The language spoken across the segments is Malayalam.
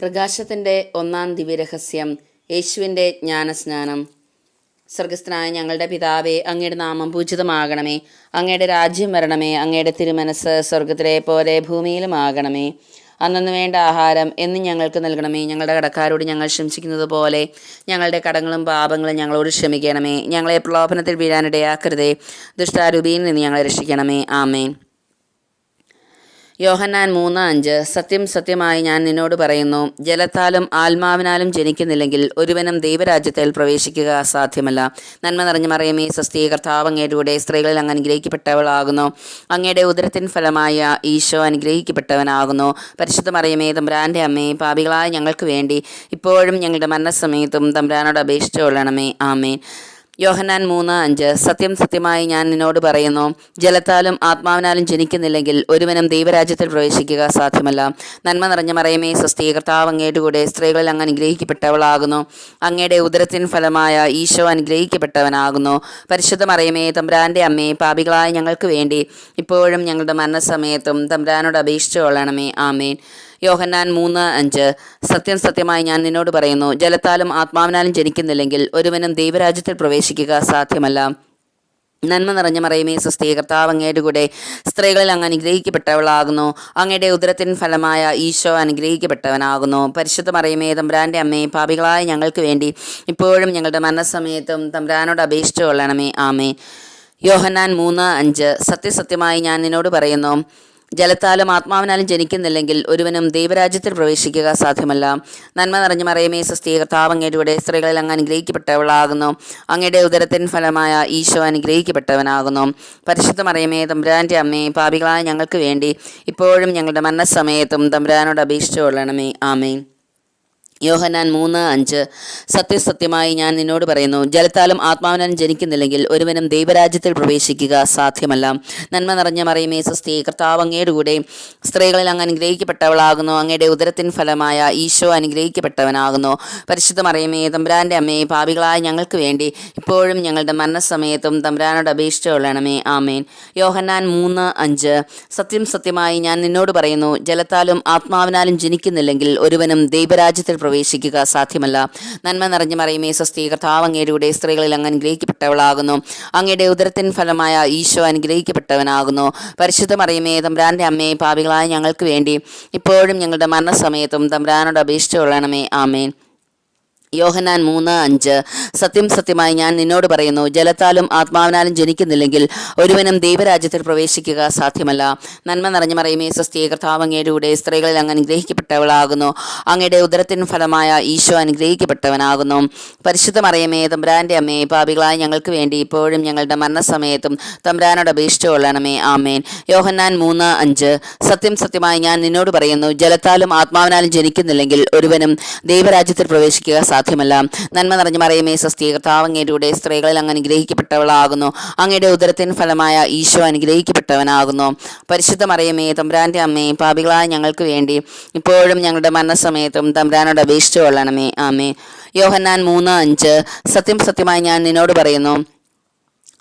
പ്രകാശത്തിന്റെ ഒന്നാം ദിവ്യരഹസ്യം യേശുവിന്റെ ജ്ഞാനസ്നാനം. സ്വർഗസ്ഥനായ ഞങ്ങളുടെ പിതാവേ അങ്ങയുടെ നാമം പൂജിതമാകണമേ. അങ്ങയുടെ രാജ്യം വരണമേ. അങ്ങയുടെ തിരുമനസ് സ്വർഗത്തിലെ പോലെ ഭൂമിയിലുമാകണമേ അന്നു വേണ്ട ആഹാരം എന്നും ഞങ്ങൾക്ക് നൽകണമേ. ഞങ്ങളുടെ കടക്കാരോട് ഞങ്ങൾ ക്ഷമിക്കുന്നത് പോലെ ഞങ്ങളുടെ കടങ്ങളും പാപങ്ങളും ഞങ്ങളോട് ക്ഷമിക്കണമേ. ഞങ്ങളെ പ്രലോഭനത്തിൽ വീഴാനിടയാക്കരുതേ. ദുഷ്ടാരൂപിയിൽ നിന്ന് ഞങ്ങളെ രക്ഷിക്കണമേ. ആമേൻ. യോഹന്നാൻ മൂന്ന് അഞ്ച് സത്യം സത്യമായി ഞാൻ നിന്നോട് പറയുന്നു ജലത്താലും ആത്മാവിനാലും ജനിക്കുന്നില്ലെങ്കിൽ ഒരുവനും ദൈവരാജ്യത്തിൽ പ്രവേശിക്കുക അസാധ്യമല്ല. നന്മ നിറഞ്ഞ മറിയമേ കർത്താവ് അങ്ങേരുടെ സ്ത്രീകളിൽ അങ്ങ് അനുഗ്രഹിക്കപ്പെട്ടവളാകുന്നു. അങ്ങയുടെ ഉദരത്തിൻ ഫലമായ ഈശോ അനുഗ്രഹിക്കപ്പെട്ടവനാകുന്നു. പരിശുദ്ധ മറിയമേ തമ്പ്രാന്റെ അമ്മേ പാപികളായ ഞങ്ങൾക്ക് വേണ്ടി ഇപ്പോഴും ഞങ്ങളുടെ മരണസമയത്തും തമ്പ്രാനോട് അപേക്ഷിച്ചു കൊള്ളണമേ ആമേൻ. യോഹന്നാൻ മൂന്ന് അഞ്ച് സത്യം സത്യമായി ഞാൻ നിന്നോട് പറയുന്നു ജലത്താലും ആത്മാവിനാലും ജനിക്കുന്നില്ലെങ്കിൽ ഒരുവനും ദൈവരാജ്യത്തിൽ പ്രവേശിക്കുക സാധ്യമല്ല. നന്മ നിറഞ്ഞ മറയമേ സ്വസ്തി കർത്താവ് അങ്ങയുടെ കൂടെ സ്ത്രീകളിൽ അങ്ങ് അനുഗ്രഹിക്കപ്പെട്ടവളാകുന്നു. അങ്ങയുടെ ഉദരത്തിൻ ഫലമായ ഈശോ അനുഗ്രഹിക്കപ്പെട്ടവനാകുന്നു. പരിശുദ്ധ മറയമേ തമ്പ്രാന്റെ അമ്മേ പാപികളായ ഞങ്ങൾക്ക് വേണ്ടി ഇപ്പോഴും ഞങ്ങളുടെ മരണസമയത്തും തമ്പ്രാനോട് അപേക്ഷിച്ചു കൊള്ളണമേ. ആമേൻ. യോഹന്നാൻ മൂന്ന് അഞ്ച്. സത്യം സത്യമായി ഞാൻ നിന്നോട് പറയുന്നു ജലത്താലും ആത്മാവിനാലും ജനിക്കുന്നില്ലെങ്കിൽ ഒരുവനും ദൈവരാജ്യത്തിൽ പ്രവേശിക്കുക സാധ്യമല്ല. നന്മ നിറഞ്ഞ മറിയമേ സുസ്ഥീ കർത്താവ് അങ്ങയുടെ കൂടെ സ്ത്രീകളിൽ അങ്ങ് അനുഗ്രഹിക്കപ്പെട്ടവളാകുന്നു. അങ്ങയുടെ ഉദരത്തിൻ ഫലമായ ഈശോ അനുഗ്രഹിക്കപ്പെട്ടവനാകുന്നു. പരിശുദ്ധ മറയുമേ തമ്പ്രാന്റെ അമ്മയെ പാപികളായ ഞങ്ങൾക്ക് വേണ്ടി ഇപ്പോഴും ഞങ്ങളുടെ മരണസമയത്തും തമ്പ്രാനോട് അപേക്ഷിച്ചു കൊള്ളണമേ. ആമേ യോഹന്നാൻ മൂന്ന് അഞ്ച്. സത്യസത്യമായി ഞാൻ നിന്നോട് പറയുന്നു ജലത്താലും ആത്മാവിനാലും ജനിക്കുന്നില്ലെങ്കിൽ ഒരുവനും ദൈവരാജ്യത്തിൽ പ്രവേശിക്കുക സാധ്യമല്ല. നന്മ നിറഞ്ഞ മറയമേ സ്വസ്തി കർത്താവ് അങ്ങയുടെ സ്ത്രീകളിൽ അങ്ങ് അനുഗ്രഹിക്കപ്പെട്ടവളാകുന്നു. അങ്ങയുടെ ഉദരത്തിൻ ഫലമായ ഈശോ അനുഗ്രഹിക്കപ്പെട്ടവനാകുന്നു. പരിശുദ്ധ മറയമേ തമ്പുരാന്റെ അമ്മേ പാപികളായ ഞങ്ങൾക്ക് വേണ്ടി ഇപ്പോഴും ഞങ്ങളുടെ മരണസമയത്തും തമ്പുരാനോട് അപേക്ഷിച്ചു കൊള്ളണമേ ആമേൻ. യോഹന്നാൻ മൂന്ന് അഞ്ച്. സത്യസത്യമായി ഞാൻ നിന്നോട് പറയുന്നു ജലത്താലും ആത്മാവിനാലും ജനിക്കുന്നില്ലെങ്കിൽ ഒരുവനും ദൈവരാജ്യത്തിൽ പ്രവേശിക്കുക സാധ്യമല്ല. നന്മ നിറഞ്ഞ മറിയമേ സ്വസ്തി കർത്താവ് അങ്ങയുടെ കൂടെ സ്ത്രീകളിൽ അങ്ങ് അനുഗ്രഹിക്കപ്പെട്ടവളാകുന്നു. അങ്ങയുടെ ഉദരത്തിൻ ഫലമായ ഈശോ അനുഗ്രഹിക്കപ്പെട്ടവനാകുന്നു. പരിശുദ്ധ മറിയമേ തമ്പുരാന്റെ അമ്മയെ പാപികളായ ഞങ്ങൾക്ക് വേണ്ടി ഇപ്പോഴും ഞങ്ങളുടെ മരണസമയത്തും തമ്പുരാനോട് അപേക്ഷിച്ചു ആമേൻ. യോഹന്നാൻ മൂന്ന് അഞ്ച്. സത്യം സത്യമായി ഞാൻ നിന്നോട് പറയുന്നു ജലത്താലും ആത്മാവിനാലും ജനിക്കുന്നില്ലെങ്കിൽ ഒരുവനും ദൈവരാജ്യത്തിൽ പ്രവേശിക്കുക സാധ്യമല്ല. നന്മ നിറഞ്ഞ മറിയുമേ സ്വസ്തി. കർത്താവ് അങ്ങയുടെ സ്ത്രീകളിൽ അങ്ങ് അനുഗ്രഹിക്കപ്പെട്ടവളാകുന്നു. അങ്ങയുടെ ഉദരത്തിൻ ഫലമായ ഈശോ അനുഗ്രഹിക്കപ്പെട്ടവനാകുന്നു. പരിശുദ്ധ മറിയുമേ തമ്പ്രാന്റെ അമ്മയെ പാപികളായ ഞങ്ങൾക്ക് വേണ്ടി ഇപ്പോഴും ഞങ്ങളുടെ മരണസമയത്തും തമ്പ്രാനോട് അപേക്ഷിച്ചു കൊള്ളണമേ. ആമേൻ. യോഹനാൻ മൂന്ന് അഞ്ച്. സത്യം സത്യമായി ഞാൻ നിന്നോട് പറയുന്നു ജലത്താലും ആത്മാവിനാലും ജനിക്കുന്നില്ലെങ്കിൽ ഒരുവനും ദൈവരാജ്യത്തിൽ പ്രവേശിക്കുക സാധ്യമല്ല. നന്മ നിറഞ്ഞ മറിയമേ സ്വസ്തി കർത്താവ് അങ്ങയുടെ കൂടെ സ്ത്രീകളിൽ അങ്ങ് അനുഗ്രഹിക്കപ്പെട്ടവളാകുന്നു. അങ്ങയുടെ ഉദരത്തിൻ ഫലമായ ഈശോ അനുഗ്രഹിക്കപ്പെട്ടവനാകുന്നു. പരിശുദ്ധ മറിയമേ തമ്പ്രാന്റെ അമ്മയെ പാപികളായ ഞങ്ങൾക്ക് വേണ്ടി ഇപ്പോഴും ഞങ്ങളുടെ മരണസമയത്തും തമ്പ്രാനോട് അപേക്ഷിച്ചു കൊള്ളണമേ. ആമേൻ. യോഹന്നാൻ മൂന്ന് അഞ്ച്. സത്യം സത്യമായി ഞാൻ നിന്നോട് പറയുന്നു ജലത്താലും ആത്മാവിനാലും ജനിക്കുന്നില്ലെങ്കിൽ ഒരുവനും ദൈവരാജ്യത്തിൽ പ്രവേശിക്കുക സാധ്യമല്ല. നന്മ നിറഞ്ഞ മറിയമേ സ്വസ്തി കർത്താവ് അങ്ങയുടെ സ്ത്രീകളിൽ അങ്ങ് അനുഗ്രഹിക്കപ്പെട്ടവളാകുന്നു. അങ്ങയുടെ ഉദരത്തിൻ ഫലമായ ഈശോ അനുഗ്രഹിക്കപ്പെട്ടവനാകുന്നു. പരിശുദ്ധ മറിയമേ തമ്പ്രാന്റെ അമ്മയെ പാപികളായ ഞങ്ങൾക്ക് വേണ്ടി ഇപ്പോഴും ഞങ്ങളുടെ മരണസമയത്തും തമ്പ്രാനോട് അപേക്ഷിച്ചു കൊള്ളണമേ. ആമേ യോഹന്നാൻ മൂന്ന് അഞ്ച്. സത്യം സത്യമായി ഞാൻ നിന്നോട് പറയുന്നു.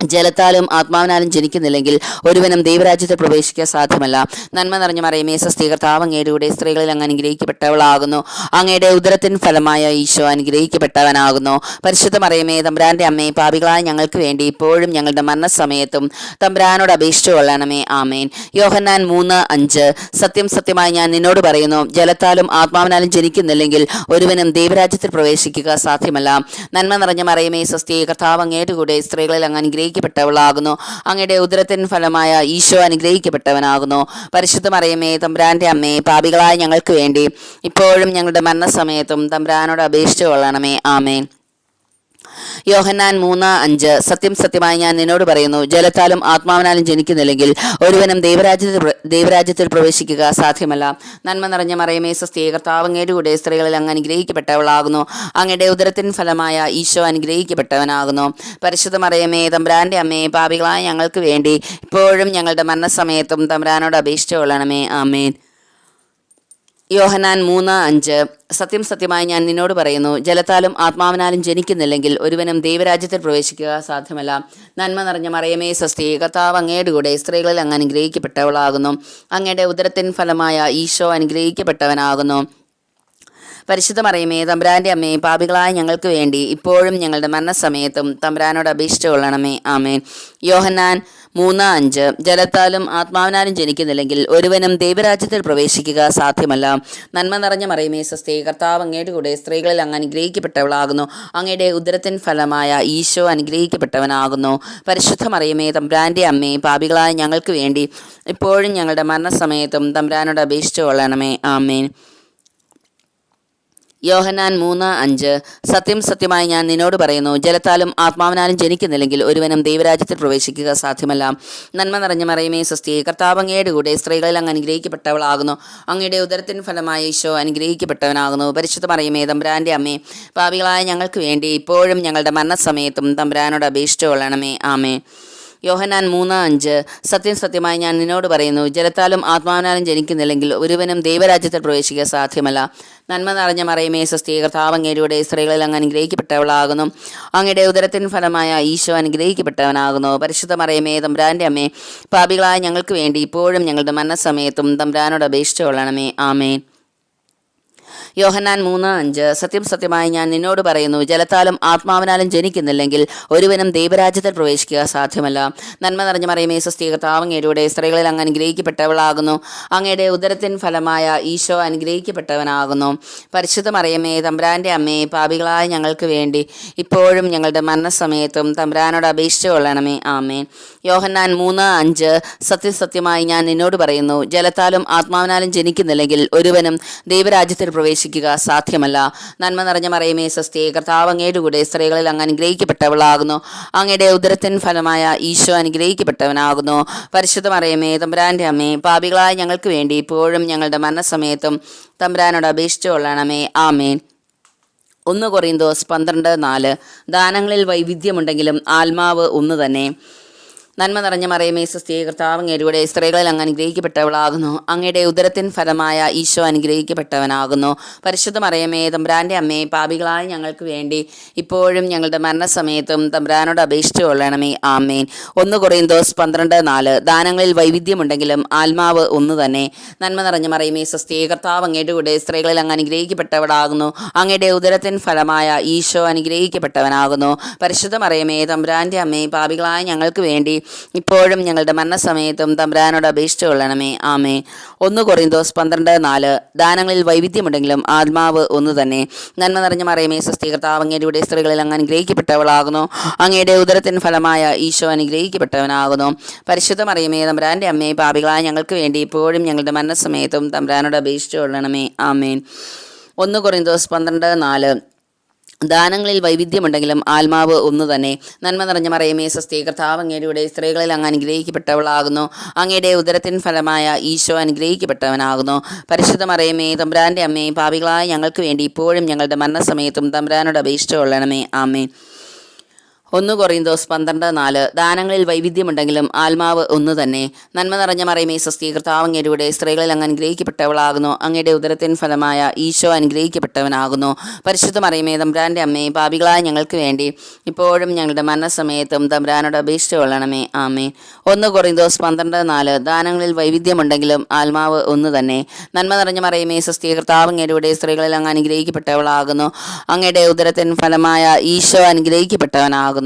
ജലത്താലും ആത്മാവിനാലും ജനിക്കുന്നില്ലെങ്കിൽ ഒരുവനും ദൈവരാജ്യത്തെ പ്രവേശിക്കാൻ സാധ്യമല്ല. നന്മ നിറഞ്ഞ മറിയമേ സ്വസ്തി കർത്താവ് അങ്ങയുടെ സ്ത്രീകളിൽ അങ്ങ് അനുഗ്രഹിക്കപ്പെട്ടവളാകുന്നു. അങ്ങയുടെ ഉദരത്തിൻ ഫലമായ ഈശോ അനുഗ്രഹിക്കപ്പെട്ടവനാകുന്നു. പരിശുദ്ധ മറിയമേ തമ്പ്രാന്റെ അമ്മയെ പാപികളായ ഞങ്ങൾക്ക് വേണ്ടി ഇപ്പോഴും ഞങ്ങളുടെ മരണസമയത്തും തമ്പ്രാനോട് അപേക്ഷിച്ചു കൊള്ളണമേ. ആമേൻ. യോഹന്നാൻ മൂന്ന് അഞ്ച്. സത്യം സത്യമായി ഞാൻ നിന്നോട് പറയുന്നു ജലത്താലും ആത്മാവിനാലും ജനിക്കുന്നില്ലെങ്കിൽ ഒരുവനും ദൈവരാജ്യത്തിൽ പ്രവേശിക്കുക സാധ്യമല്ല. നന്മ നിറഞ്ഞ മറിയമേ സ്വസ്തി കർത്താവ് അങ്ങയുടെ കൂടെ സ്ത്രീകളിൽ അങ്ങ് അനുഗ്രഹിക്കപ്പെട്ടവളാകുന്നു. അങ്ങയുടെ ഉദരത്തിൻ ഫലമായ ഈശോ അനുഗ്രഹിക്കപ്പെട്ടവനാകുന്നു. പരിശുദ്ധ മറിയമ്മേ തമ്പ്രാന്റെ അമ്മേ പാപികളായ ഞങ്ങൾക്ക് വേണ്ടി ഇപ്പോഴും ഞങ്ങളുടെ മരണസമയത്തും തമ്പ്രാനോട് അപേക്ഷിച്ചു കൊള്ളണമേ. ആമേൻ. യോഹന്നാൻ മൂന്ന് അഞ്ച്. സത്യം സത്യമായി ഞാൻ നിന്നോട് പറയുന്നു ജലത്താലും ആത്മാവിനാലും ജനിക്കുന്നില്ലെങ്കിൽ ഒരുവനും ദൈവരാജ്യത്തിൽ ദൈവരാജ്യത്തിൽ പ്രവേശിക്കുക സാധ്യമല്ല. നന്മ നിറഞ്ഞ മറയമേ സ്വസ്തി കർത്താവ് അങ്ങയുടെ കൂടെ സ്ത്രീകളിൽ അങ്ങ് അനുഗ്രഹിക്കപ്പെട്ടവളാകുന്നു. അങ്ങയുടെ ഉദരത്തിൻ ഫലമായ ഈശോ അനുഗ്രഹിക്കപ്പെട്ടവനാകുന്നു. പരിശുദ്ധ മറയമേ തമ്പ്രാന്റെ അമ്മയെ പാപികളായ ഞങ്ങൾക്ക് വേണ്ടി ഇപ്പോഴും ഞങ്ങളുടെ മരണസമയത്തും തമ്പ്രാനോട് അപേക്ഷിച്ചു കൊള്ളണമേ. ആമേൻ. യോഹനാൻ മൂന്ന് അഞ്ച്. സത്യം സത്യമായി ഞാൻ നിന്നോട് പറയുന്നു ജലത്താലും ആത്മാവിനാലും ജനിക്കുന്നില്ലെങ്കിൽ ഒരുവനും ദൈവരാജ്യത്തിൽ പ്രവേശിക്കുക സാധ്യമല്ല. നന്മ നിറഞ്ഞ മറിയമേ സ്വസ്തി കർത്താവ് അങ്ങയുടെ കൂടെ സ്ത്രീകളിൽ അങ്ങ് അനുഗ്രഹിക്കപ്പെട്ടവളാകുന്നു. അങ്ങയുടെ ഉദരത്തിൻ ഫലമായ ഈശോ അനുഗ്രഹിക്കപ്പെട്ടവനാകുന്നു. പരിശുദ്ധ മറിയമേ തമ്പുരാന്റെ അമ്മേ പാപികളായ ഞങ്ങൾക്ക് വേണ്ടി ഇപ്പോഴും ഞങ്ങളുടെ മരണസമയത്തും തമ്പുരാനോട് അപേക്ഷിച്ചു കൊള്ളണമേ. ആമേൻ. യോഹന്നാൻ മൂന്ന് അഞ്ച്. ജലത്താലും ആത്മാവിനാലും ജനിക്കുന്നില്ലെങ്കിൽ ഒരുവനും ദൈവരാജ്യത്തിൽ പ്രവേശിക്കുക സാധ്യമല്ല. നന്മ നിറഞ്ഞ മറിയമേ സ്വസ്തി കർത്താവ് അങ്ങയുടെ കൂടെ സ്ത്രീകളിൽ അങ്ങ് അനുഗ്രഹിക്കപ്പെട്ടവളാകുന്നു. അങ്ങയുടെ ഉദരത്തിൻ ഫലമായ ഈശോ അനുഗ്രഹിക്കപ്പെട്ടവനാകുന്നു. പരിശുദ്ധ മറിയമേ തമ്പ്രാന്റെ അമ്മേ പാപികളായ ഞങ്ങൾക്ക് വേണ്ടി ഇപ്പോഴും ഞങ്ങളുടെ മരണസമയത്തും തമ്പ്രാനോട് അപേക്ഷിച്ചു കൊള്ളണമേ. ആമേൻ. യോഹന്നാൻ മൂന്ന് അഞ്ച്. സത്യം സത്യമായി ഞാൻ നിന്നോട് പറയുന്നു ജലത്താലും ആത്മാവിനാലും ജനിക്കുന്നില്ലെങ്കിൽ ഒരുവനും ദൈവരാജ്യത്തിൽ പ്രവേശിക്കുക സാധ്യമല്ല. നന്മ നിറഞ്ഞ മറിയമേ സ്വസ്തി കർത്താവ് അങ്ങയുടെ കൂടെ സ്ത്രീകളിൽ അങ്ങ് അനുഗ്രഹിക്കപ്പെട്ടവളാകുന്നു. അങ്ങയുടെ ഉദരത്തിൻ ഫലമായ ഈശോ അനുഗ്രഹിക്കപ്പെട്ടവനാകുന്നു. പരിശുദ്ധ മറിയമേ തമ്പ്രാന്റെ അമ്മേ പാപികളായ ഞങ്ങൾക്ക് വേണ്ടി ഇപ്പോഴും ഞങ്ങളുടെ മരണസമയത്തും തമ്പ്രാനോട് അപേക്ഷിച്ചു കൊള്ളണമേ. ആമേ യോഹനാൻ മൂന്ന് അഞ്ച് സത്യം സത്യമായി ഞാൻ നിന്നോട് പറയുന്നു ജലത്താലും ആത്മാവിനാലും ജനിക്കുന്നില്ലെങ്കിൽ ഒരുവനും ദൈവരാജ്യത്തിൽ പ്രവേശിക്കുക സാധ്യമല്ല. നന്മ നിറഞ്ഞ മറയമേ സ്വസ്തി കർത്താവ് അങ്ങയുടെ സ്ത്രീകളിൽ അങ്ങ് അനുഗ്രഹിക്കപ്പെട്ടവളാകുന്നു. അങ്ങയുടെ ഉദരത്തിൻ ഫലമായ ഈശോ അനുഗ്രഹിക്കപ്പെട്ടവനാകുന്നു. പരിശുദ്ധ മറയമേ തമ്പ്രാന്റെ അമ്മേ പാപികളായ ഞങ്ങൾക്ക് വേണ്ടി ഇപ്പോഴും ഞങ്ങളുടെ മരണസമയത്തും തമ്പ്രാനോട് അപേക്ഷിച്ചു കൊള്ളണമേ ആമേൻ. യോഹന്നാൻ മൂന്ന് അഞ്ച് സത്യം സത്യമായി ഞാൻ നിന്നോട് പറയുന്നു ജലത്താലും ആത്മാവിനാലും ജനിക്കുന്നില്ലെങ്കിൽ ഒരുവനും ദൈവരാജ്യത്തിൽ പ്രവേശിക്കുക സാധ്യമല്ല. നന്മ നിറഞ്ഞ മറിയമേ സ്വസ്തി കർത്താവങ്ങയുടെ സ്ത്രീകളിൽ അങ്ങ് അനുഗ്രഹിക്കപ്പെട്ടവളാകുന്നു. അങ്ങയുടെ ഉദരത്തിൻ ഫലമായ ഈശോ അനുഗ്രഹിക്കപ്പെട്ടവനാകുന്നു. പരിശുദ്ധ മറിയമേ തമ്പ്രാന്റെ അമ്മയെ പാപികളായ ഞങ്ങൾക്ക് വേണ്ടി ഇപ്പോഴും ഞങ്ങളുടെ മരണസമയത്തും തമ്പ്രാനോട് അപേക്ഷിച്ചു കൊള്ളണമേ. ആമേ യോഹന്നാൻ മൂന്ന് അഞ്ച് സത്യസത്യമായി ഞാൻ നിന്നോട് പറയുന്നു ജലത്താലും ആത്മാവിനാലും ജനിക്കുന്നില്ലെങ്കിൽ ഒരുവനും ദൈവരാജ്യത്തിൽ പ്രവേശിക്കുക സാധ്യമല്ല. നന്മ നിറഞ്ഞ മറിയമേ സ്വസ്തി കർത്താവ് അങ്ങയുടെ കൂടെ സ്ത്രീകളിൽ അങ്ങ് അനുഗ്രഹിക്കപ്പെട്ടവളാകുന്നു. അങ്ങയുടെ ഉദരത്തിൻ ഫലമായ ഈശോ അനുഗ്രഹിക്കപ്പെട്ടവനാകുന്നു. പരിശുദ്ധ മറിയമേ തമ്പുരാന്റെ അമ്മേ പാപികളായ ഞങ്ങൾക്ക് വേണ്ടി ഇപ്പോഴും ഞങ്ങളുടെ മരണസമയത്തും തമ്പുരാനോട് അപേക്ഷിച്ചു കൊള്ളണമേ. ആമേൻ. ഒന്ന് കൊറിന്തോസ് പന്ത്രണ്ട് നാല്. ദാനങ്ങളിൽ വൈവിധ്യമുണ്ടെങ്കിലും ആത്മാവ് ഒന്ന് തന്നെ. നന്മ നിറഞ്ഞ മറിയമേ സ്ത്രീ കർത്താവ് അങ്ങയുടെ സ്ത്രീകളിൽ അങ്ങ് അനുഗ്രഹിക്കപ്പെട്ടവളാകുന്നു. അങ്ങയുടെ ഉദരത്തിൻ ഫലമായ ഈശോ അനുഗ്രഹിക്കപ്പെട്ടവനാകുന്നു. പരിശുദ്ധ മറിയമേ തമ്പ്രാന്റെ അമ്മയെ പാപികളായ ഞങ്ങൾക്ക് വേണ്ടി ഇപ്പോഴും ഞങ്ങളുടെ മരണസമയത്തും തമ്പ്രാനോട് അപേക്ഷിച്ചു കൊള്ളണമേ. ആമേൻ. ഒന്ന് കൊറിന്തോസ് പന്ത്രണ്ട് നാല്. ദാനങ്ങളിൽ വൈവിധ്യമുണ്ടെങ്കിലും ആത്മാവ് ഒന്ന് തന്നെ. നന്മ നിറഞ്ഞ മറിയമേ സ്വസ്തി കർത്താവ് അങ്ങയുടെ കൂടെ സ്ത്രീകളിൽ അങ്ങ് അനുഗ്രഹിക്കപ്പെട്ടവളാകുന്നു. അങ്ങയുടെ ഉദരത്തിൻ ഫലമായ ഈശോ അനുഗ്രഹിക്കപ്പെട്ടവനാകുന്നു. പരിശുദ്ധ മറിയമേ തമ്പ്രാന്റെ അമ്മയെ പാപികളായ ഞങ്ങൾക്ക് വേണ്ടി ഇപ്പോഴും ഞങ്ങളുടെ മരണസമയത്തും തമ്പ്രാനോട് അപേക്ഷിച്ചു കൊള്ളണമേ. ആമേ. ഒന്ന് കൊറിന്തോസ് പന്ത്രണ്ട് നാല്. ദാനങ്ങളിൽ വൈവിധ്യമുണ്ടെങ്കിലും ആത്മാവ് ഒന്ന് തന്നെ. നന്മ നിറഞ്ഞ മറിയമേ സ്വസ്ഥീകർത്താവ് അങ്ങേരുടെ സ്ത്രീകളിൽ അങ്ങ് അനുഗ്രഹിക്കപ്പെട്ടവളാകുന്നു. അങ്ങയുടെ ഉദരത്തിൻ ഫലമായ ഈശോ അനുഗ്രഹിക്കപ്പെട്ടവനാകുന്നു. പരിശുദ്ധ മറിയമേ തമ്പ്രാന്റെ അമ്മയെ പാപികളായ ഞങ്ങൾക്ക് വേണ്ടി ഇപ്പോഴും ഞങ്ങളുടെ മരണസമയത്തും തമ്പ്രാനോട് അപേക്ഷിച്ചു കൊള്ളണമേ. ആമേൻ. ഒന്ന് കൊറിന്തോസ് പന്ത്രണ്ട് നാല്. ദാനങ്ങളിൽ വൈവിധ്യമുണ്ടെങ്കിലും ആത്മാവ് ഒന്നു തന്നെ. നന്മ നിറഞ്ഞ മറിയമേ സ്വസ്തി. കർത്താവ് അങ്ങയുടെ സ്ത്രീകളിൽ അങ്ങ് അനുഗ്രഹിക്കപ്പെട്ടവളാകുന്നു. അങ്ങയുടെ ഉദരത്തിൻ ഫലമായ ഈശോ അനുഗ്രഹിക്കപ്പെട്ടവനാകുന്നു. പരിശുദ്ധ മറിയമേ തമ്പ്രാന്റെ അമ്മേ പാപികളായ ഞങ്ങൾക്ക് വേണ്ടി ഇപ്പോഴും ഞങ്ങളുടെ മരണസമയത്തും തമ്പ്രാനോട് അപേക്ഷിച്ചു കൊള്ളണമേ ആമേൻ. ഒന്ന് കൊറിന്തോസ് പന്ത്രണ്ട് നാല്. ദാനങ്ങളിൽ വൈവിധ്യമുണ്ടെങ്കിലും ആത്മാവ് ഒന്ന് തന്നെ. നന്മ നിറഞ്ഞ മറിയമേ സ്വസ്തി കർത്താവ് അങ്ങയുടെ സ്ത്രീകളിൽ അങ്ങ് അനുഗ്രഹിക്കപ്പെട്ടവളാകുന്നു. അങ്ങയുടെ ഉദരത്തിൻ ഫലമായ ഈശോ അനുഗ്രഹിക്കപ്പെട്ടവനാകുന്നു. പരിശുദ്ധ മറിയമേ തമ്പ്രാന്റെ അമ്മയെ പാപികളായ ഞങ്ങൾക്ക് വേണ്ടി ഇപ്പോഴും ഞങ്ങളുടെ മരണസമയത്തും തമ്പ്രാനോട് അപേക്ഷിച്ചു കൊള്ളണമേ. ആമേ ഒന്ന് കൊറിന്തോസ് പന്ത്രണ്ട് നാല്. ദാനങ്ങളിൽ വൈവിധ്യമുണ്ടെങ്കിലും ആത്മാവ് ഒന്ന് തന്നെ. നന്മ നിറഞ്ഞ മറിയമേ സ്വസ്തി കർത്താവ് അങ്ങയുടെ സ്ത്രീകളിൽ അങ്ങ് അനുഗ്രഹിക്കപ്പെട്ടവളാകുന്നു. അങ്ങയുടെ ഉദരത്തിൻ ഫലമായ ഈശോ അനുഗ്രഹിക്കപ്പെട്ടവനാകുന്നു.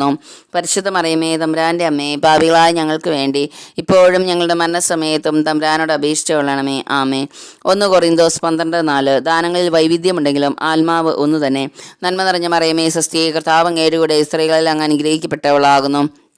പരിശുദ്ധ മറിയമേ തമ്പ്രാന്റെ അമ്മേ പാപികളായ ഞങ്ങൾക്ക് വേണ്ടി ഇപ്പോഴും ഞങ്ങളുടെ മരണസമയത്തും തമ്പ്രാനോട് അപേക്ഷിച്ചു കൊള്ളണമേ. ആമേ ഒന്ന് കൊറിന്തോസ് പന്ത്രണ്ട് നാല്. ദാനങ്ങളിൽ വൈവിധ്യമുണ്ടെങ്കിലും ആത്മാവ് ഒന്ന് തന്നെ. നന്മ നിറഞ്ഞ മറിയമേ സ്വസ്തി കർത്താവ് സ്ത്രീകളിൽ അങ്ങ് അനുഗ്രഹിക്കപ്പെട്ടവളാകുന്നു.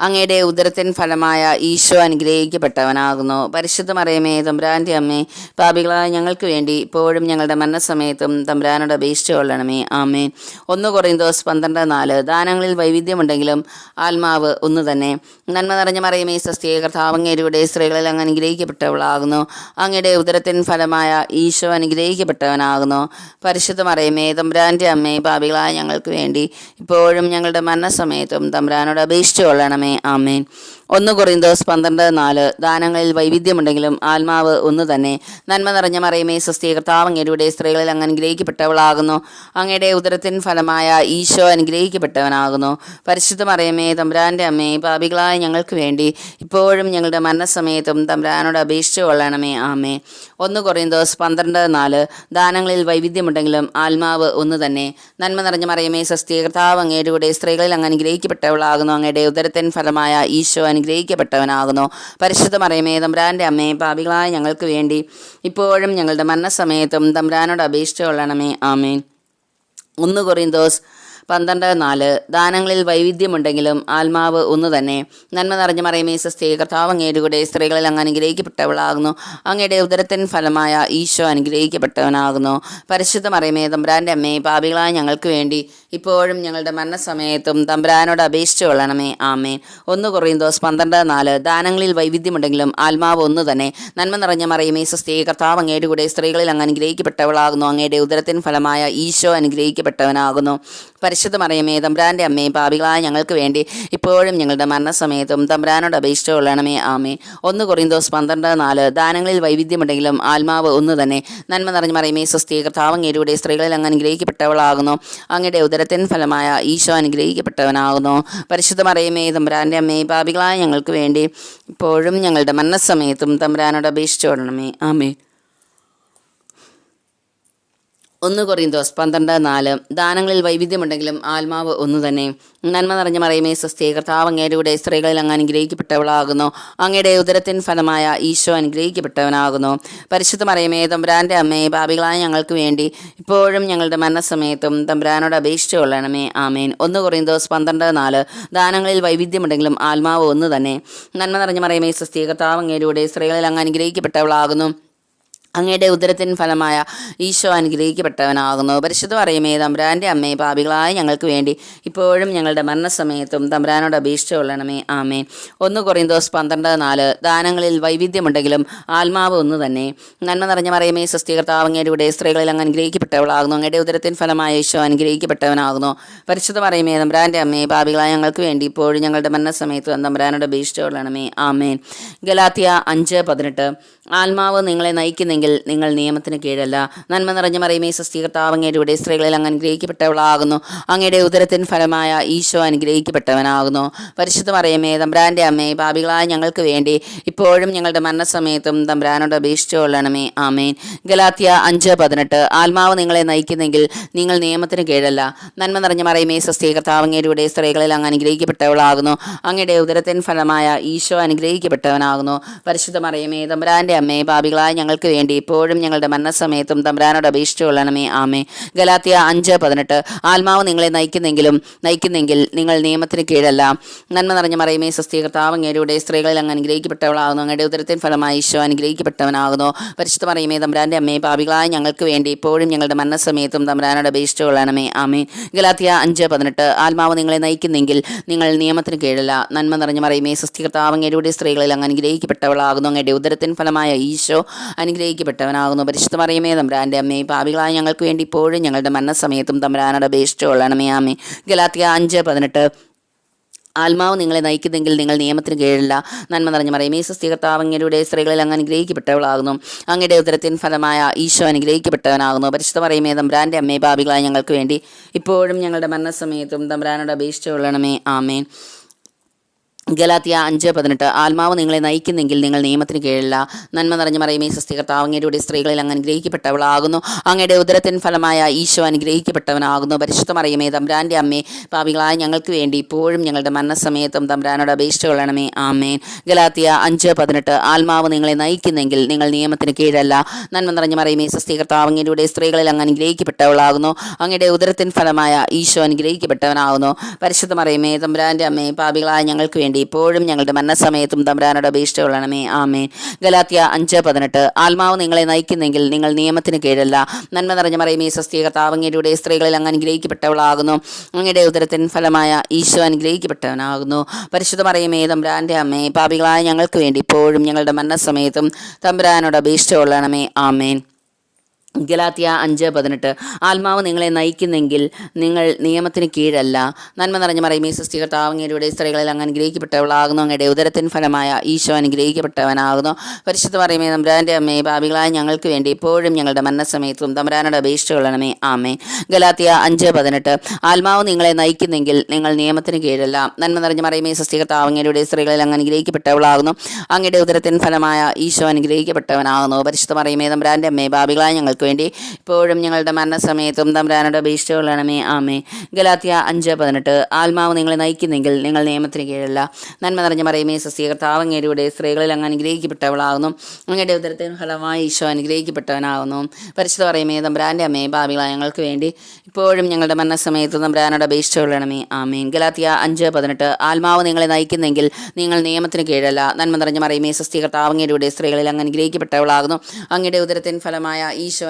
അങ്ങയുടെ ഉദരത്തിൻ ഫലമായ ഈശോ അനുഗ്രഹിക്കപ്പെട്ടവനാകുന്നു. പരിശുദ്ധ മറിയമേ തമ്പ്രാന്റെ അമ്മേ പാപികളായ ഞങ്ങൾക്ക് വേണ്ടി ഇപ്പോഴും ഞങ്ങളുടെ മരണസമയത്തും തമ്പ്രാനോട് അപേക്ഷിച്ചു കൊള്ളണമേ. ആമേ ഒന്ന് കൊറിന്തോസ് പന്ത്രണ്ട് നാല്. ദാനങ്ങളിൽ വൈവിധ്യമുണ്ടെങ്കിലും ആത്മാവ് ഒന്ന് തന്നെ. നന്മ നിറഞ്ഞ മറിയമേ സസ്തിയെ കർത്താവങ്ങേരുടെ സ്ത്രീകളിൽ അങ്ങ് അനുഗ്രഹിക്കപ്പെട്ടവളാകുന്നു. അങ്ങയുടെ ഉദരത്തിൻ ഫലമായ ഈശോ അനുഗ്രഹിക്കപ്പെട്ടവനാകുന്നു. പരിശുദ്ധ മറിയമേ തമ്പ്രാന്റെ അമ്മേ പാപികളായ ഞങ്ങൾക്ക് വേണ്ടി ഇപ്പോഴും ഞങ്ങളുടെ മരണസമയത്തും തമ്പ്രാനോട് അപേക്ഷിച്ചു കൊള്ളണമേ. ആമേൻ ഒന്ന് കൊറിന്തോസ് പന്ത്രണ്ട് നാല്. ദാനങ്ങളിൽ വൈവിധ്യമുണ്ടെങ്കിലും ആത്മാവ് ഒന്ന് തന്നെ. നന്മ നിറഞ്ഞ മറിയമേ സ്വസ്തി കർത്താവ് അങ്ങയുടെ സ്ത്രീകളിൽ അങ്ങ് അനുഗ്രഹിക്കപ്പെട്ടവളാകുന്നു. അങ്ങയുടെ ഉദരത്തിൻ ഫലമായ ഈശോ അനുഗ്രഹിക്കപ്പെട്ടവനാകുന്നു. പരിശുദ്ധ മറിയമേ തമ്പുരാന്റെ അമ്മേ പാപികളായ ഞങ്ങൾക്ക് വേണ്ടി ഇപ്പോഴും ഞങ്ങളുടെ മരണസമയത്തും തമ്പുരാനോട് അപേക്ഷിച്ചു കൊള്ളണമേ. ആമേ ഒന്ന് കൊറിന്തോസ് പന്ത്രണ്ട് നാല്. ദാനങ്ങളിൽ വൈവിധ്യമുണ്ടെങ്കിലും ആത്മാവ് ഒന്ന് തന്നെ. നന്മ നിറഞ്ഞ മറിയമേ സ്വസ്തി കർത്താവ് അങ്ങയുടെ സ്ത്രീകളിൽ അങ്ങ് അനുഗ്രഹിക്കപ്പെട്ടവളാകുന്നു. അങ്ങയുടെ ഉദരത്തിൻ ഫലമായ ഈശോ അനുഗ്രഹിക്കപ്പെട്ടവനാകുന്നു. പരിശുദ്ധ മറിയമേ തമ്പ്രാന്റെ അമ്മയെ പാപികളായ ഞങ്ങൾക്ക് വേണ്ടി ഇപ്പോഴും ഞങ്ങളുടെ മരണസമയത്തും തമ്പ്രാനോട് അപേക്ഷിച്ചു കൊള്ളണമേ. ആമേൻ. ഒന്ന് കൊറിന്തോസ് പന്ത്രണ്ട് നാല്. ദാനങ്ങളിൽ വൈവിധ്യമുണ്ടെങ്കിലും ആത്മാവ് ഒന്ന് തന്നെ. നന്മ നിറഞ്ഞ മറിയമേ സ്ത്രീ കർത്താവ് അങ്ങയുടെ കൂടെ സ്ത്രീകളിൽ അങ്ങ് അനുഗ്രഹിക്കപ്പെട്ടവളാകുന്നു. അങ്ങയുടെ ഉദരത്തിൻ ഫലമായ ഈശോ അനുഗ്രഹിക്കപ്പെട്ടവനാകുന്നു. പരിശുദ്ധ മറിയമേ തമ്പ്രാന്റെ അമ്മയെ പാപികളായ ഞങ്ങൾക്ക് വേണ്ടി ഇപ്പോഴും ഞങ്ങളുടെ മരണസമയത്തും തമ്പ്രാനോട് അപേക്ഷിച്ചു കൊള്ളണമേ. ആമേ ഒന്ന് കൊറിയന്തോസ് പന്ത്രണ്ട് നാല്. ദാനങ്ങളിൽ വൈവിധ്യമുണ്ടെങ്കിലും ആത്മാവ് ഒന്ന് തന്നെ. നന്മ നിറഞ്ഞ മറിയമേ സ്ത്രീ കർത്താവ് അങ്ങയുടെ കൂടെ സ്ത്രീകളിൽ അങ്ങ് അനുഗ്രഹിക്കപ്പെട്ടവളാകുന്നു. അങ്ങയുടെ ഉദരത്തിൻ ഫലമായ ഈശോ അനുഗ്രഹിക്കപ്പെട്ടവനാകുന്നു. പരിശുദ്ധ മറിയമേ തമ്പ്രാന്റെ അമ്മേ പാപികളായ ഞങ്ങൾക്ക് വേണ്ടി ഇപ്പോഴും ഞങ്ങളുടെ മരണസമയത്തും തമ്പ്രാനോട് അപേക്ഷിച്ചു കൊള്ളണമേ ആമേ ഒന്ന് കൊറിന്തോസ് പന്ത്രണ്ട് നാല് ദാനങ്ങളിൽ വൈവിധ്യമുണ്ടെങ്കിലും ആത്മാവ് ഒന്ന് തന്നെ. നന്മ നിറഞ്ഞ മറിയമേ സ്വസ്തി കർത്താവങ്ങേരൂടെ സ്ത്രീകളിൽ അങ്ങ് അനുഗ്രഹിക്കപ്പെട്ടവളാകുന്നു. അങ്ങയുടെ ഉദരത്തിൻ ഫലമായ ഈശോ അനുഗ്രഹിക്കപ്പെട്ടവനാകുന്നു. പരിശുദ്ധ മറിയമേ തമ്പ്രാന്റെ അമ്മേ പാപികളായ ഞങ്ങൾക്ക് വേണ്ടി ഇപ്പോഴും ഞങ്ങളുടെ മരണസമയത്തും തമ്പ്രാനോട് അപേക്ഷിച്ചു കൊള്ളണമേ ആമേ ഒന്ന് കൊറിന്തോസ് പന്ത്രണ്ട് നാല്. ദാനങ്ങളിൽ വൈവിധ്യമുണ്ടെങ്കിലും ആത്മാവ് ഒന്ന് തന്നെ. നന്മ നിറഞ്ഞ മറിയമേ സ്വസ്തി. കർത്താവ് അങ്ങേരുടെ സ്ത്രീകളിൽ അങ്ങ് അനുഗ്രഹിക്കപ്പെട്ടവളാകുന്നു. അങ്ങയുടെ ഉദരത്തിൻ ഫലമായ ഈശോ അനുഗ്രഹിക്കപ്പെട്ടവനാകുന്നു. പരിശുദ്ധ മറിയമേ തമ്പുരാന്റെ അമ്മയെ പാപികളായ ഞങ്ങൾക്ക് വേണ്ടി ഇപ്പോഴും ഞങ്ങളുടെ മരണസമയത്തും തമ്പുരാനോട് അപേക്ഷിച്ചു കൊള്ളണമേ. ആമേൻ. ഒന്ന് കൊറിന്തോസ് പന്ത്രണ്ട് നാല്. ദാനങ്ങളിൽ വൈവിധ്യമുണ്ടെങ്കിലും ആത്മാവ് ഒന്ന് തന്നെ. നന്മ നിറഞ്ഞ മറിയമേ സ്വസ്തി. കർത്താവ് അങ്ങയുടെ സ്ത്രീകളിൽ അങ്ങ് അനുഗ്രഹിക്കപ്പെട്ടവളാകുന്നു. അങ്ങയുടെ ഉദരത്തിൻ ഫലമായ ഈശോ അനുഗ്രഹിക്കപ്പെട്ടവനാകുന്നു. പരിശുദ്ധ പറയുമേ തമ്പുരാന്റെ അമ്മയെ പാപികളായ ഞങ്ങൾക്ക് വേണ്ടി ഇപ്പോഴും ഞങ്ങളുടെ മരണസമയത്തും തമ്പുരാനോട് അപേക്ഷിച്ച് കൊള്ളണമേ. ആമേ ഒന്ന് കൊറിന്തോസ് പന്ത്രണ്ട് നാല് ദാനങ്ങളിൽ വൈവിധ്യമുണ്ടെങ്കിലും ആത്മാവ് ഒന്ന് തന്നെ. നന്മ നിറഞ്ഞ പറയുമേ സ്വസ്തികർത്താവ് അങ്ങയുടെ സ്ത്രീകളിൽ അങ്ങ് അനുഗ്രഹിക്കപ്പെട്ടവളാകുന്നു. അങ്ങയുടെ ഉദരത്തിൻ ഫലമായ ഈശോ അനുഗ്രഹിക്കപ്പെട്ടവനാകുന്നു. പരിശുദ്ധ പറയുമേ തമ്പുരാന്റെ അമ്മയെ പാപികളായ ഞങ്ങൾക്ക് വേണ്ടി ഇപ്പോഴും ഞങ്ങളുടെ മരണസമയത്തും തമ്പുരാനോട് അപേക്ഷിച്ച് കൊള്ളണമേ. ആമേ ഗലാത്തിയ അഞ്ച് പതിനെട്ട് ആത്മാവ് നിങ്ങളെ നയിക്കുന്നെങ്കിൽ നിങ്ങൾ നിയമത്തിന് കീഴല്ല. നന്മ നിറഞ്ഞ മറിയമേ സ്വസ്തികർത്താവ് അങ്ങയുടെ സ്ത്രീകളിൽ അങ്ങ് അനുഗ്രഹിക്കപ്പെട്ടവളാകുന്നു. അങ്ങയുടെ ഉദരത്തിൻ ഫലമായ ഈശോ അനുഗ്രഹിക്കപ്പെട്ടവനാകുന്നു. പരിശുദ്ധ മറിയമേ തമ്പ്രാന്റെ അമ്മേ പാപികളായ ഞങ്ങൾക്ക് വേണ്ടി ഇപ്പോഴും ഞങ്ങളുടെ മരണസമയത്തും തമ്പ്രാനോട് അപേക്ഷിച്ചു കൊള്ളണമേ. ആമേൻ. ഗലാത്തിയ അഞ്ച് പതിനെട്ട്. ആത്മാവ് നിങ്ങളെ നയിക്കുന്നെങ്കിൽ നിങ്ങൾ നിയമത്തിന് കീഴല്ല. നന്മ നിറഞ്ഞ മറിയമേ സ്വസ്തികർത്താവ് അങ്ങയുടെ സ്ത്രീകളിൽ അങ്ങ് അനുഗ്രഹിക്കപ്പെട്ടവളാകുന്നു. അങ്ങയുടെ ഉദരത്തിൻ ഫലമായ ഈശോ അനുഗ്രഹിക്കപ്പെട്ടവനാകുന്നു. പരിശുദ്ധ മറിയമേ തമ്പ്രാന്റെ അമ്മേ പാപികളായ ഞങ്ങൾക്ക് വേണ്ടി ഇപ്പോഴും ഞങ്ങളുടെ മരണസമയത്തും തമ്പ്രാനോട് അപേക്ഷിച്ചു കൊള്ളണമേ. ആമേ ഗലാത്തിയ അഞ്ച് പതിനെട്ട്. ആത്മാവ് നിങ്ങളെ നയിക്കുന്നെങ്കിലും നയിക്കുന്നെങ്കിൽ നിങ്ങൾ നിയമത്തിന് കീഴല്ല. നന്മ നിറഞ്ഞ മറിയമേ അങ്ങയുടെ സ്ത്രീകളിൽ അങ്ങ് അനുഗ്രഹിക്കപ്പെട്ടവളാകുന്നു. അങ്ങയുടെ ഉദരത്തിൻ ഫലമായി ഈശോ അനുഗ്രഹിക്കപ്പെട്ടവനാകുന്നു. പരിശുദ്ധ മറിയമേ തമ്പ്രാന്റെ അമ്മയെ പാപികളായ ഞങ്ങൾക്ക് വേണ്ടി ഇപ്പോഴും ഞങ്ങളുടെ മരണസമയത്തും തമ്പ്രാനോട് അപേക്ഷിച്ചു കൊള്ളണമേ. ആമേ ഗലാത്തിയ അഞ്ച് പതിനെട്ട്. ആത്മാവ് നിങ്ങളെ നയിക്കുന്നെങ്കിൽ നിങ്ങൾ നിയമത്തിന് കീഴല്ല. നന്മ നിറഞ്ഞ മറിയമേ അങ്ങയുടെ സ്ത്രീകളിൽ അങ്ങ് അനുഗ്രഹിക്കപ്പെട്ടവളാകുന്നു. അങ്ങയുടെ ഉദരത്തിൻ ഫലമായ ഈശോ അനുഗ്രഹിക്കപ്പെട്ടവനാകുന്നു. പരിശുദ്ധ മറിയമേ തമ്പ്രാന്റെ അമ്മയെ പാപികളായ ഞങ്ങൾക്ക് വേണ്ടി ഇപ്പോഴും ഞങ്ങളുടെ മരണസമയത്തും തമ്പ്രാനോട് അപേക്ഷിച്ചു കൊള്ളണമേ ആമേ ഗലാത്തിയ അഞ്ച് പതിനെട്ട്. ആത്മാവ് നിങ്ങളെ നയിക്കുന്നെങ്കിൽ നിങ്ങൾ നിയമത്തിന് കീഴില്ല നന്മ നിറഞ്ഞ മറിയമേ. ഈ അങ്ങയുടെ സ്ത്രീകളിൽ അങ്ങ് അനുഗ്രഹിക്കപ്പെട്ടവളാകുന്നു. അങ്ങയുടെ ഉദരത്തിൻ ഫലമായ ഈശോ അനുഗ്രഹിക്കപ്പെട്ടവനാകുന്നു. പരിശുദ്ധ പറയുമേ തമ്പ്രാന്റെ അമ്മേ പാപികളായ ഞങ്ങൾക്ക് വേണ്ടി ഇപ്പോഴും ഞങ്ങളുടെ മരണസമയത്തും തമ്പ്രാനോട് അപേക്ഷിച്ചു കൊള്ളണമേ ആമേൻ. ഗലാത്തിയ അഞ്ച് പതിനെട്ട്. ആത്മാവ് നിങ്ങളെ നയിക്കുന്നെങ്കിൽ നിങ്ങൾ നിയമത്തിന് കീഴില്ല നന്മ നിറഞ്ഞ മറിയമേ സ്വസ്തികർത്താവ് അങ്ങയുടെ സ്ത്രീകളിൽ അങ്ങ് അനുഗ്രഹിക്കപ്പെട്ടവളാകുന്നു. അങ്ങയുടെ ഉദരത്തിൻ ഫലമായ ഈശോ അനുഗ്രഹിക്കപ്പെട്ടവനാകുന്നു. പരിശുദ്ധ മറിയുമേ തമ്പ്രാന്റെ അമ്മേ പാപികളായ ഞങ്ങൾക്ക് വേണ്ടി ഇപ്പോഴും ഞങ്ങളുടെ മരണസമയത്തും തമ്പ്രാനോട് അപേക്ഷിച്ചു കൊള്ളണമേ. ആമേൻ. ഗലാത്തിയ അഞ്ച് പതിനെട്ട്. ആത്മാവ് നിങ്ങളെ നയിക്കുന്നെങ്കിൽ നിങ്ങൾ നിയമത്തിന് കീഴല്ല നന്മ നിറഞ്ഞ മറിയമേ സ്വസ്തികർത്താവ് അങ്ങയുടെ സ്ത്രീകളിൽ അങ്ങ് അനുഗ്രഹിക്കപ്പെട്ടവളാകുന്നു. അങ്ങയുടെ ഉദരത്തിൻ ഫലമായ ഈശോ അനുഗ്രഹിക്കപ്പെട്ടവനാകുന്നു. പരിശുദ്ധ മറിയുമേ തമ്പ്രാന്റെ അമ്മേ പാപികളായ ഞങ്ങൾക്ക് വേണ്ടി ഇപ്പോഴും ഞങ്ങളുടെ മരണസമയത്തും തമ്പരാനോട് അപേക്ഷിച്ചുകൊള്ളണമേ ആമേ ഗലാത്യ അഞ്ച് പതിനെട്ട്. ആത്മാവ് നിങ്ങളെ നയിക്കുന്നെങ്കിൽ നിങ്ങൾ നിയമത്തിന് കീഴല്ല. നന്മ നിറഞ്ഞ മറിയമേ സ്വസ്തികർത്താവ് അങ്ങയുടെ സ്ത്രീകളിൽ അങ്ങ് അനുഗ്രഹിക്കപ്പെട്ടവളാകുന്നു. അങ്ങയുടെ ഉദരത്തിൻ ഫലമായ ഈശോ അനുഗ്രഹിക്കപ്പെട്ടവനാകുന്നു. പരിശുദ്ധ മറിയുമേ തമ്പ്രാന്റെ അമ്മേ പാപികളായ ഞങ്ങൾക്ക് വേണ്ടി ഇപ്പോഴും ഞങ്ങളുടെ മരണസമയത്തും തമ്പുരാനോട് അപേക്ഷിച്ചുകൊള്ളണമേ ആമേൻ. ഗലാത്തിയ അഞ്ച് പതിനെട്ട്. ആത്മാവ് നിങ്ങളെ നയിക്കുന്നെങ്കിൽ നിങ്ങൾ നിയമത്തിന് കീഴല്ല. നന്മ നിറഞ്ഞ മറിയമേ കർത്താവങ്ങയുടെ സ്ത്രീകളിൽ അങ്ങ് അനുഗ്രഹിക്കപ്പെട്ടവളാകുന്നു. അങ്ങയുടെ ഉദരത്തിൻ ഫലമായ ഈശോ അനുഗ്രഹിക്കപ്പെട്ടവനാകുന്നു. പരിശുദ്ധ പറയുമേ നമ്പ്രാന്റെ അമ്മയെ ഭാവികളായ ഞങ്ങൾക്ക് വേണ്ടി ഇപ്പോഴും ഞങ്ങളുടെ മരണസമയത്തും തമ്പുരാനോട് അപേക്ഷിച്ച് കൊള്ളണമേ. ആമേ ഗലാത്തിയ അഞ്ച് പതിനെട്ട്. ആത്മാവ് നിങ്ങളെ നയിക്കുന്നെങ്കിൽ നിങ്ങൾ നിയമത്തിന് കീഴല്ല. നന്മ നിറഞ്ഞ മറിയമേ കർത്താവങ്ങയുടെ സ്ത്രീകളിൽ അങ്ങ് അനുഗ്രഹിക്കപ്പെട്ടവളാകുന്നു. അങ്ങയുടെ ഉദരത്തിൻ ഫലമായ ഈശോ അനുഗ്രഹിക്കപ്പെട്ടവനാകുന്നു. പരിശുദ്ധ പറയുമേ നമ്പ്രാന്റെ അമ്മയെ ഭാവികളായ ഞങ്ങൾക്ക് വേണ്ടി ഇപ്പോഴും ഞങ്ങളുടെ മരണസമയത്തും തമ്പുരാനോട് അപേക്ഷിച്ച് കൊള്ളണമേ ആമേ ഗലാത്തിയ അഞ്ച് പതിനെട്ട്. ആത്മാവ് നിങ്ങളെ നയിക്കുന്നെങ്കിൽ നിങ്ങൾ നിയമത്തിന് കീഴല്ല നന്മ നിറഞ്ഞ മറിയമേ സസ്യകർത്താവങ്ങേരിയുടെ സ്ത്രീകളിൽ അങ്ങ് അനുഗ്രഹിക്കപ്പെട്ടവളാകുന്നു. അങ്ങയുടെ ഉദരത്തിന് ഫലമായി ഈശോ അനുഗ്രഹിക്കപ്പെട്ടവനാകുന്നു. പരിശുദ്ധ പറയുമേ തമ്പുരാന്റെ അമ്മയെ ഭാവികളായ ഞങ്ങൾക്ക് വേണ്ടി ഇപ്പോഴും ഞങ്ങളുടെ മരണസമയത്ത് തമ്പുരാനോട് അപേക്ഷിച്ച് ആമേ ഗലാത്തിയ അഞ്ച് പതിനെട്ട്. ആത്മാവ് നിങ്ങളെ നയിക്കുന്നെങ്കിൽ നിങ്ങൾ നിയമത്തിന് കീഴല്ല നന്മ നിറഞ്ഞ മറിയമേ സസ്യകർത്താവങ്ങേരിയുടെ സ്ത്രീകളിൽ അങ്ങ് അനുഗ്രഹിക്കപ്പെട്ടവളാകുന്നു. അങ്ങയുടെ ഉദരത്തിന് ഫലമായ ഈശോ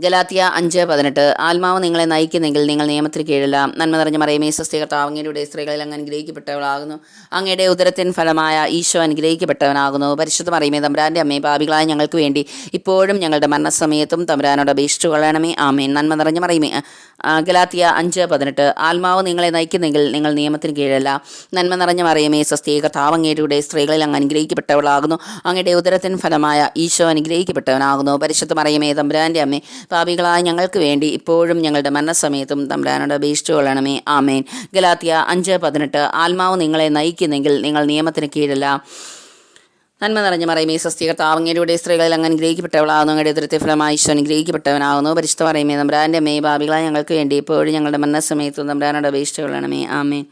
ഗലാത്തിയ അഞ്ച് പതിനെട്ട്. ആത്മാവ് നിങ്ങളെ നയിക്കുന്നെങ്കിൽ നിങ്ങൾ നിയമത്തിന് കീഴില്ല. നന്മ നിറഞ്ഞ മറിയമേ സ്വസ്ഥീകർത്താവ് അങ്ങയുടെ സ്ത്രീകളിൽ അങ്ങ് അനുഗ്രഹിക്കപ്പെട്ടവളാകുന്നു. അങ്ങയുടെ ഉദരത്തിൻ ഫലമായ ഈശോ അനുഗ്രഹിക്കപ്പെട്ടവനാകുന്നു. പരിശുദ്ധ മറിയമേ തമ്പുരാന്റെ അമ്മേ പാപികളായ ഞങ്ങൾക്ക് വേണ്ടി ഇപ്പോഴും ഞങ്ങളുടെ മരണസമയത്തും തമ്പുരാനോട് അപേക്ഷിച്ചു കൊള്ളണമേ. ആമേൻ. നന്മ നിറഞ്ഞ മറിയമേ ഗലാത്തിയ അഞ്ച് പതിനെട്ട്. ആത്മാവ് നിങ്ങളെ നയിക്കുന്നെങ്കിൽ നിങ്ങൾ നിയമത്തിന് കീഴല്ല. നന്മ നിറഞ്ഞ മറിയമേ സ്വസ്ഥീകർത്താവ് അങ്ങയുടെ സ്ത്രീകളിൽ അങ്ങ് അനുഗ്രഹിക്കപ്പെട്ടവളാകുന്നു. അങ്ങയുടെ ഉദരത്തിൻ ഫലമായ ഈശോ അനുഗ്രഹിക്കപ്പെട്ടവനാകുന്നു. പരിശുദ്ധ മറിയമേ തമ്പുരാന്റെ അമ്മേ പാപികളായ ഞങ്ങൾക്ക് വേണ്ടി ഇപ്പോഴും ഞങ്ങളുടെ മരണസമയത്തും തമ്പുരാനോട് അപേക്ഷിച്ചു കൊള്ളണമേ. ആമേൻ. ഗലാത്തിയ അഞ്ച് പതിനെട്ട്. ആത്മാവ് നിങ്ങളെ നയിക്കുന്നെങ്കിൽ നിങ്ങൾ നിയമത്തിന് കീഴല്ല. നന്മ നിറഞ്ഞ മറയമേ സ്വസ്തികർത്ത അങ്ങയുടെ സ്ത്രീകളിൽ അങ്ങ് അനുഗ്രഹിക്കപ്പെട്ടവളാകുന്നു. അങ്ങയുടെ ഉദരത്തെ ഫലമായി ഈശോ അനുഗ്രഹിക്കപ്പെട്ടവനാകുന്നു. പരിശുദ്ധ പറയുമേ നമ്പ്രാന്റെ മേ ഭാവികളായ ഞങ്ങൾക്ക് വേണ്ടി ഇപ്പോഴും ഞങ്ങളുടെ മരണസമയത്തും നമ്പ്രാനോട് അപേക്ഷിച്ചു കൊള്ളണമേ. ആമേ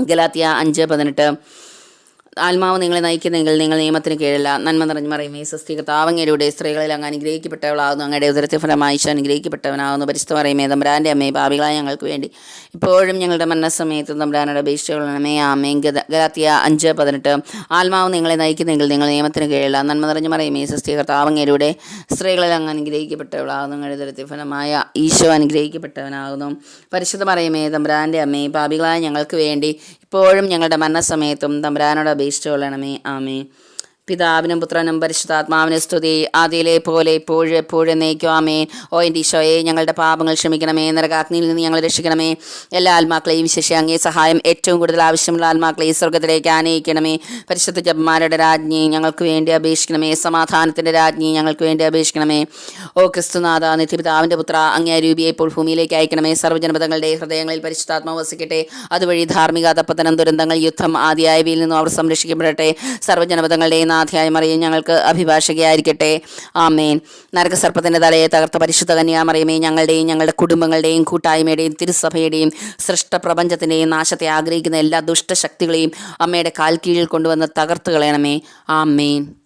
ഗലാത്തിയ അഞ്ച് പതിനെട്ട്. ആത്മാവ് നിങ്ങളെ നയിക്കുന്നെങ്കിൽ നിങ്ങൾ നിയമത്തിന് കീഴല്ല നന്മ നിറഞ്ഞു മറിയുമേ. സ്വസ്തിക താവങ്ങയിലൂടെ സ്ത്രീകളിൽ അങ്ങ് അനുഗ്രഹിക്കപ്പെട്ടവളാകുന്നു. അങ്ങയുടെ ഉദരത്തെ ഫലമായി അനുഗ്രഹിക്കപ്പെട്ടവനാകുന്നു. പരിശുദ്ധ പറയുമേ തമ്പ്രാന്റെ അമ്മയെ പാപികളായ ഞങ്ങൾക്ക് വേണ്ടി. ഇപ്പോഴും ഞങ്ങളുടെ മരണസമയത്ത് തമ്പ്രാനോട് അപേക്ഷകളമേ ആമേ ഗത ഗലാത്തിയ അഞ്ച് പതിനെട്ട്. ആത്മാവ് നിങ്ങളെ നയിക്കുന്നെങ്കിൽ നിങ്ങൾ നിയമത്തിന് കീഴല്ല നന്മ നിറഞ്ഞു മറിയുമേ. സ്വസ്തിക താവങ്ങയിലൂടെ സ്ത്രീകളിൽ അങ്ങ് അനുഗ്രഹിക്കപ്പെട്ടവളാകുന്നു. അങ്ങയുടെ ഉദരത്തെ ഫലമായ ഈശോ അനുഗ്രഹിക്കപ്പെട്ടവനാകുന്നു. പരിശുദ്ധ പറയുമേ തമ്പ്രാന്റെ അമ്മയെ പാപികളായ ഞങ്ങൾക്ക് വേണ്ടി ഇപ്പോഴും ഞങ്ങളുടെ മരണസമയത്തും തമ്പരാനോട് അപേക്ഷിച്ചു ആമേ പിതാവിനും പുത്രനും പരിശുദ്ധാത്മാവിനെ സ്തുതി. ആദ്യയിലെ പോലെ ഇപ്പോഴും എപ്പോഴും നയിക്കും ആമേ ഓ എന്റെ ഈശോയെ ഞങ്ങളുടെ പാപങ്ങൾ ക്ഷമിക്കണമേ. നരകാഗ്നിയിൽ നിന്ന് ഞങ്ങൾ രക്ഷിക്കണമേ. എല്ലാ ആത്മാക്കളെയും വിശേഷി അങ്ങേ സഹായം ഏറ്റവും കൂടുതൽ ആവശ്യമുള്ള ആത്മാക്കളെ സ്വർഗത്തിലേക്ക് ആനയിക്കണമേ. പരിശുദ്ധ ജപന്മാരുടെ രാജ്ഞി ഞങ്ങൾക്ക് വേണ്ടി അപേക്ഷിക്കണമേ. സമാധാനത്തിന്റെ രാജ്ഞി ഞങ്ങൾക്ക് വേണ്ടി അപേക്ഷിക്കണമേ. ഓ ക്രിസ്തുനാഥ നിത്യപിതാവിന്റെ പുത്ര അങ്ങേ രൂപിയെ ഇപ്പോൾ ഭൂമിയിലേക്ക് അയക്കണമേ. സർവജനപദങ്ങളുടെ ഹൃദയങ്ങളിൽ പരിശുദ്ധാത്മാവ് വസിക്കട്ടെ. അതുവഴി ധാർമ്മിക തപ്പത്തനം ദുരന്തങ്ങൾ യുദ്ധം ആദിയായവയിൽ നിന്നും അവർ സംരക്ഷിക്കപ്പെടട്ടെ. സർവജനപദങ്ങളുടെ നാഥയായ ഞങ്ങൾക്ക് അഭിഭാഷകയായിരിക്കട്ടെ. ആമേൻ. നരകസർപ്പത്തിന്റെ തലയെ തകർത്ത പരിശുദ്ധ കന്യാമറിയമേ ഞങ്ങളുടെയും ഞങ്ങളുടെ കുടുംബങ്ങളുടെയും കൂട്ടായ്മയുടെയും തിരുസഭയുടെയും സൃഷ്ട പ്രപഞ്ചത്തിന്റെയും നാശത്തെ ആഗ്രഹിക്കുന്ന എല്ലാ ദുഷ്ടശക്തികളെയും അമ്മയുടെ കാൽ കീഴിൽ കൊണ്ടുവന്ന് തകർത്ത് കളയണമേ. ആമേൻ.